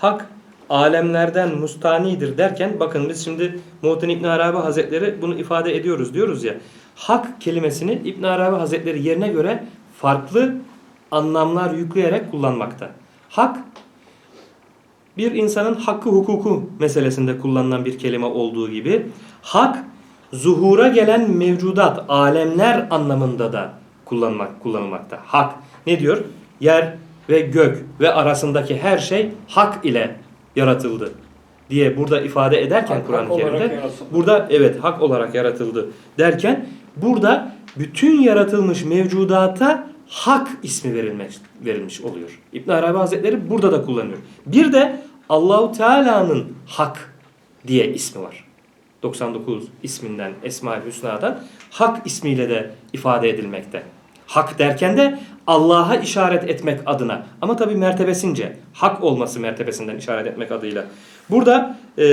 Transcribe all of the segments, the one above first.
hak alemlerden mustanidir derken bakın biz şimdi Muhittin İbn Arabi Hazretleri bunu ifade ediyoruz diyoruz ya. Hak kelimesini İbn Arabi Hazretleri yerine göre farklı anlamlar yükleyerek kullanmakta. Hak bir insanın hakkı hukuku meselesinde kullanılan bir kelime olduğu gibi hak zuhura gelen mevcudat, alemler anlamında da kullanmak kullanılmakta. Hak ne diyor? Yer ve gök ve arasındaki her şey hak ile yaratıldı diye burada ifade ederken Kur'an-ı Kerim'de burada evet hak olarak yaratıldı derken burada bütün yaratılmış mevcudata hak ismi verilmiş verilmiş oluyor. İbn Arabi Hazretleri burada da kullanıyor. Bir de Allahu Teala'nın hak diye ismi var. 99 isminden Esma-ül Hüsna'dan hak ismiyle de ifade edilmekte. Hak derken de Allah'a işaret etmek adına ama tabi mertebesince hak olması mertebesinden işaret etmek adıyla. Burada e,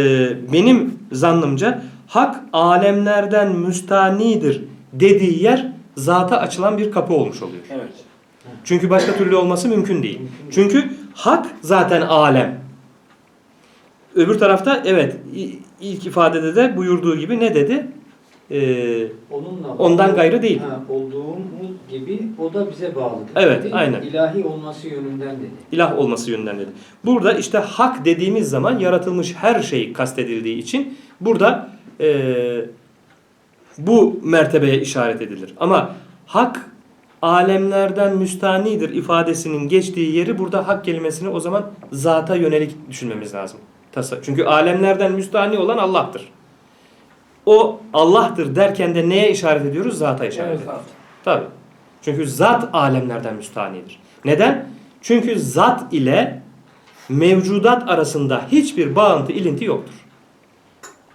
benim zannımca hak alemlerden müstanidir dediği yer zata açılan bir kapı olmuş oluyor. Evet. Çünkü başka türlü olması mümkün değil. Çünkü hak zaten alem. Öbür tarafta evet ilk ifadede de buyurduğu gibi ne dedi? Ee, Onunla Ondan gayrı değil. Ha, olduğumuz gibi o da bize bağlı. Evet, Değil mi? aynen. İlahi olması yönünden dedi. ilah olması yönünden dedi. Burada işte hak dediğimiz zaman yaratılmış her şey kastedildiği için burada ee, bu mertebeye işaret edilir. Ama hak alemlerden müstanidir ifadesinin geçtiği yeri burada hak kelimesini o zaman zata yönelik düşünmemiz lazım. Çünkü alemlerden müstani olan Allah'tır. O Allah'tır derken de neye işaret ediyoruz? Zata işaret Evet ediyoruz. zaten. Tabi. Çünkü zat alemlerden müstanidir. Neden? Çünkü zat ile mevcudat arasında hiçbir bağıntı, ilinti yoktur.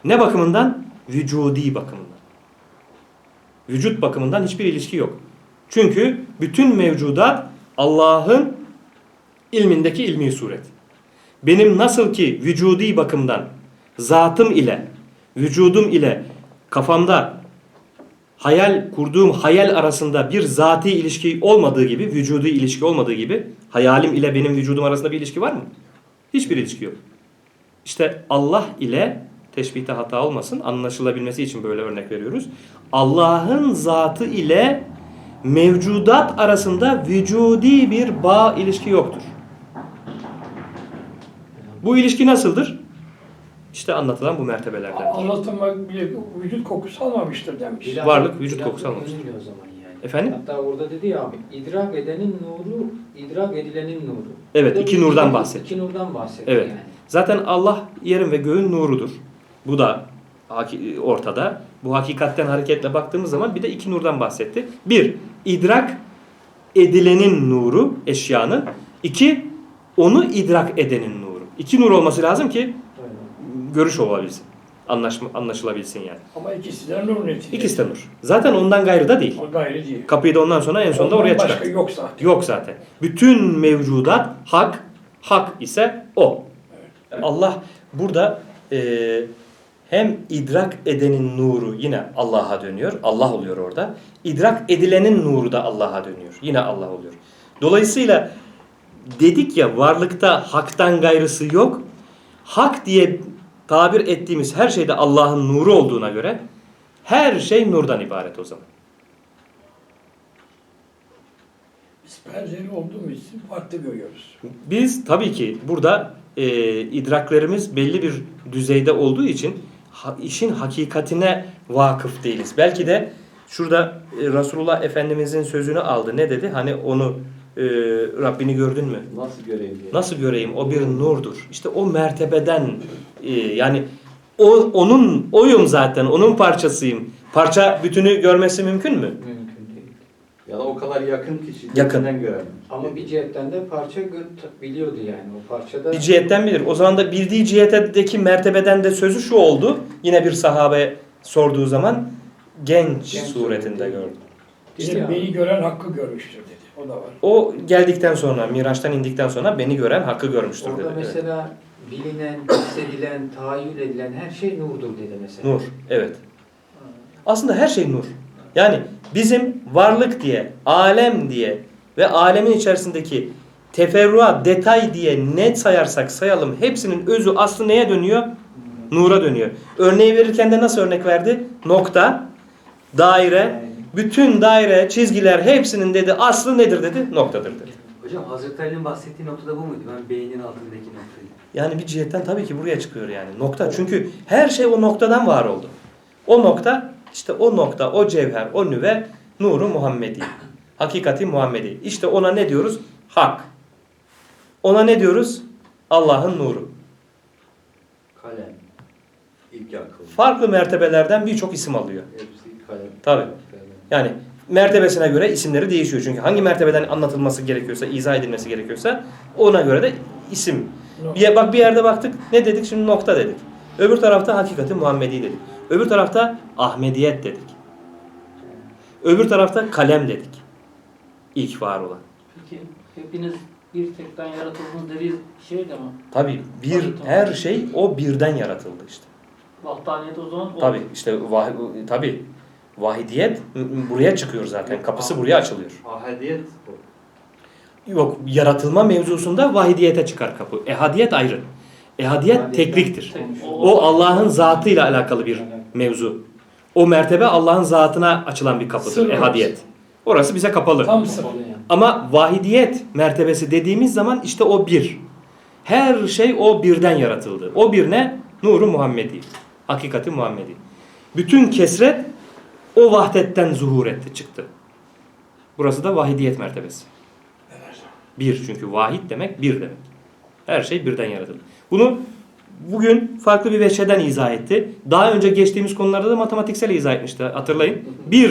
Ne bakımından? Vücudi bakımından. Vücut bakımından hiçbir ilişki yok. Çünkü bütün mevcudat Allah'ın ilmindeki ilmi suret. Benim nasıl ki vücudi bakımdan zatım ile, vücudum ile kafamda hayal kurduğum hayal arasında bir zati ilişki olmadığı gibi, vücudi ilişki olmadığı gibi hayalim ile benim vücudum arasında bir ilişki var mı? Hiçbir ilişki yok. İşte Allah ile teşbihte hata olmasın anlaşılabilmesi için böyle örnek veriyoruz. Allah'ın zatı ile mevcudat arasında vücudi bir bağ ilişki yoktur. Bu ilişki nasıldır? İşte anlatılan bu mertebelerden. Anlatılmak bile vücut kokusu almamıştır demiş. İlahi- Varlık, vücut ilahi kokusu almamıştır. o zaman yani. Efendim? Hatta orada dedi ya abi idrak edenin nuru, idrak edilenin nuru. Evet, iki nurdan bahsediyor. İki nurdan bahsediyor Evet. yani. Zaten Allah yerin ve göğün nurudur. Bu da ortada. Bu hakikatten hareketle baktığımız zaman bir de iki nurdan bahsetti. Bir, idrak edilenin nuru, eşyanın. İki, onu idrak edenin nuru. İki nur olması lazım ki. Görüş olabilsin. Anlaşma, anlaşılabilsin yani. Ama ikisi de nur neticesi. İkisi de nur. Zaten ondan gayrı da değil. O gayri değil. Kapıyı da ondan sonra en sonunda Ondan oraya başka çıkart. yok zaten. Yok zaten. Bütün mevcudat hak, hak ise o. Allah burada e, hem idrak edenin nuru yine Allah'a dönüyor. Allah oluyor orada. İdrak edilenin nuru da Allah'a dönüyor. Yine Allah oluyor. Dolayısıyla dedik ya varlıkta haktan gayrısı yok. Hak diye tabir ettiğimiz her şeyde Allah'ın nuru olduğuna göre her şey nurdan ibaret o zaman. Biz benzeri olduğumuz için farklı görüyoruz. Biz tabii ki burada e, idraklerimiz belli bir düzeyde olduğu için ha- işin hakikatine vakıf değiliz. Belki de şurada e, Resulullah Efendimizin sözünü aldı. Ne dedi? Hani onu e, Rabbini gördün mü? Nasıl göreyim diye. Nasıl göreyim? O bir nurdur. İşte o mertebeden e, yani o onun oyum zaten. Onun parçasıyım. Parça bütünü görmesi mümkün mü? Mümkün değil. Ya da o kadar yakın ki Yakın. şiddetinden gören. Ama bir cihetten de parça gö- biliyordu yani. O parçada Bir cihetten bilir. O zaman da bildiği cihetedeki mertebeden de sözü şu oldu. Yine bir sahabe sorduğu zaman genç, Genç suretinde suretinde. gördüm. İşte ya. beni gören hakkı görmüştür dedi. O da var. O geldikten sonra, Miraç'tan indikten sonra beni gören hakkı görmüştür dedi. Orada Evet. mesela bilinen, hissedilen, tahayyül edilen her şey nurdur dedi mesela. Nur, evet. Aslında her şey nur. Yani bizim varlık diye, alem diye ve alemin içerisindeki teferruat, detay diye ne sayarsak sayalım hepsinin özü aslı neye dönüyor? Nura dönüyor. Örneği verirken de nasıl örnek verdi? Nokta, daire, bütün daire, çizgiler hepsinin dedi aslı nedir dedi? Noktadır dedi. Hocam Hazreti Ali'nin bahsettiği noktada bu muydu? Ben beynin altındaki noktayı. Yani bir cihetten tabii ki buraya çıkıyor yani. Nokta. Çünkü her şey o noktadan var oldu. O nokta, işte o nokta, o cevher, o nüve, nuru Muhammedi. Hakikati Muhammedi. İşte ona ne diyoruz? Hak. Ona ne diyoruz? Allah'ın nuru. Kalem. İlk akıl. Farklı mertebelerden birçok isim alıyor. Hepsi kalem. Tabii. Kalem. Yani mertebesine göre isimleri değişiyor. Çünkü hangi mertebeden anlatılması gerekiyorsa, izah edilmesi gerekiyorsa ona göre de isim. Bir, bak bir yerde baktık ne dedik şimdi nokta dedik. Öbür tarafta hakikati Muhammedi dedik. Öbür tarafta Ahmediyet dedik. Öbür tarafta kalem dedik. İlk var olan. Peki hepiniz bir tekten yaratıldınız dediği şey de mi? Tabi bir her şey o birden yaratıldı işte. Vahdaniyet o zaman o. Tabi işte vah, tabi vahidiyet buraya çıkıyor zaten. Kapısı buraya açılıyor. Ahadiyet. Yok yaratılma mevzusunda vahidiyete çıkar kapı. Ehadiyet ayrı. Ehadiyet tekliktir. Tek- O Allah'ın zatıyla alakalı bir mevzu. O mertebe Allah'ın zatına açılan bir kapıdır. Ehadiyet. Orası bize kapalı. Tam. Ama vahidiyet mertebesi dediğimiz zaman işte o bir. Her şey o birden yaratıldı. O bir ne? Nuru Muhammedi. Hakikati Muhammedi. Bütün kesret o vahdetten zuhur etti, çıktı. Burası da vahidiyet mertebesi. Bir çünkü vahid demek bir demek. Her şey birden yaratıldı. Bunu bugün farklı bir veçheden izah etti. Daha önce geçtiğimiz konularda da matematiksel izah etmişti. Hatırlayın. Bir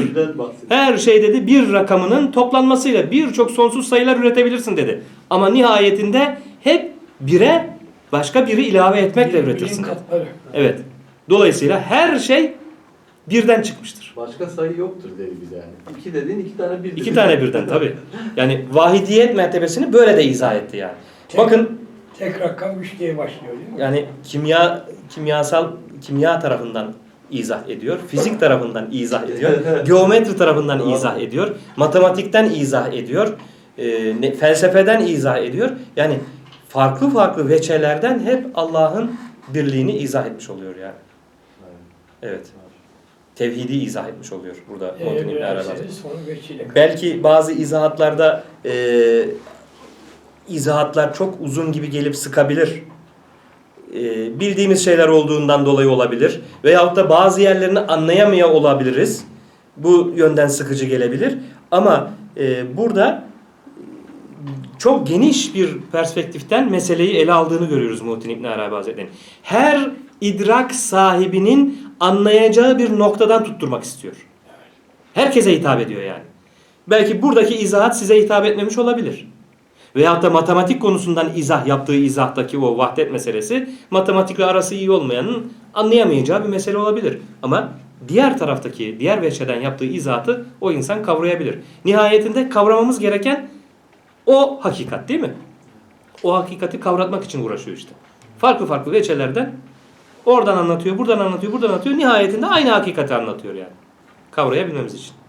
her şey dedi bir rakamının toplanmasıyla birçok sonsuz sayılar üretebilirsin dedi. Ama nihayetinde hep bire başka biri ilave etmekle üretirsin. katları. Evet. Dolayısıyla her şey birden çıkmıştır. Başka sayı yoktur dedi bir de yani. İki dedin iki tane bir. İki tane birden tabi. Yani vahidiyet mertebesini böyle de izah etti yani. Bakın Tek rakam 3 diye başlıyor değil mi? yani kimya kimyasal kimya tarafından izah ediyor. Fizik tarafından izah ediyor. geometri tarafından Doğru. izah ediyor. Matematikten izah ediyor. e, ne- felsefeden izah ediyor. Yani farklı farklı veçelerden hep Allah'ın birliğini izah etmiş oluyor yani. Evet. Tevhidi izah etmiş oluyor burada Muhittin İbn Arabi. Belki bazı izahatlarda e, izahatlar çok uzun gibi gelip sıkabilir. E, bildiğimiz şeyler olduğundan dolayı olabilir. Veyahut da bazı yerlerini anlayamıyor olabiliriz. Bu yönden sıkıcı gelebilir. Ama e, burada çok geniş bir perspektiften meseleyi ele aldığını görüyoruz Muhittin İbn Arabi Hazretleri'nin. Her idrak sahibinin anlayacağı bir noktadan tutturmak istiyor. Herkese hitap ediyor yani. Belki buradaki izahat size hitap etmemiş olabilir. Veyahut da matematik konusundan izah yaptığı izahtaki o vahdet meselesi matematikle arası iyi olmayanın anlayamayacağı bir mesele olabilir. Ama diğer taraftaki, diğer veçeden yaptığı izahatı o insan kavrayabilir. Nihayetinde kavramamız gereken o hakikat değil mi? O hakikati kavratmak için uğraşıyor işte. Farklı farklı veçelerden oradan anlatıyor, buradan anlatıyor, buradan anlatıyor. Nihayetinde aynı hakikati anlatıyor yani. Kavrayabilmemiz için.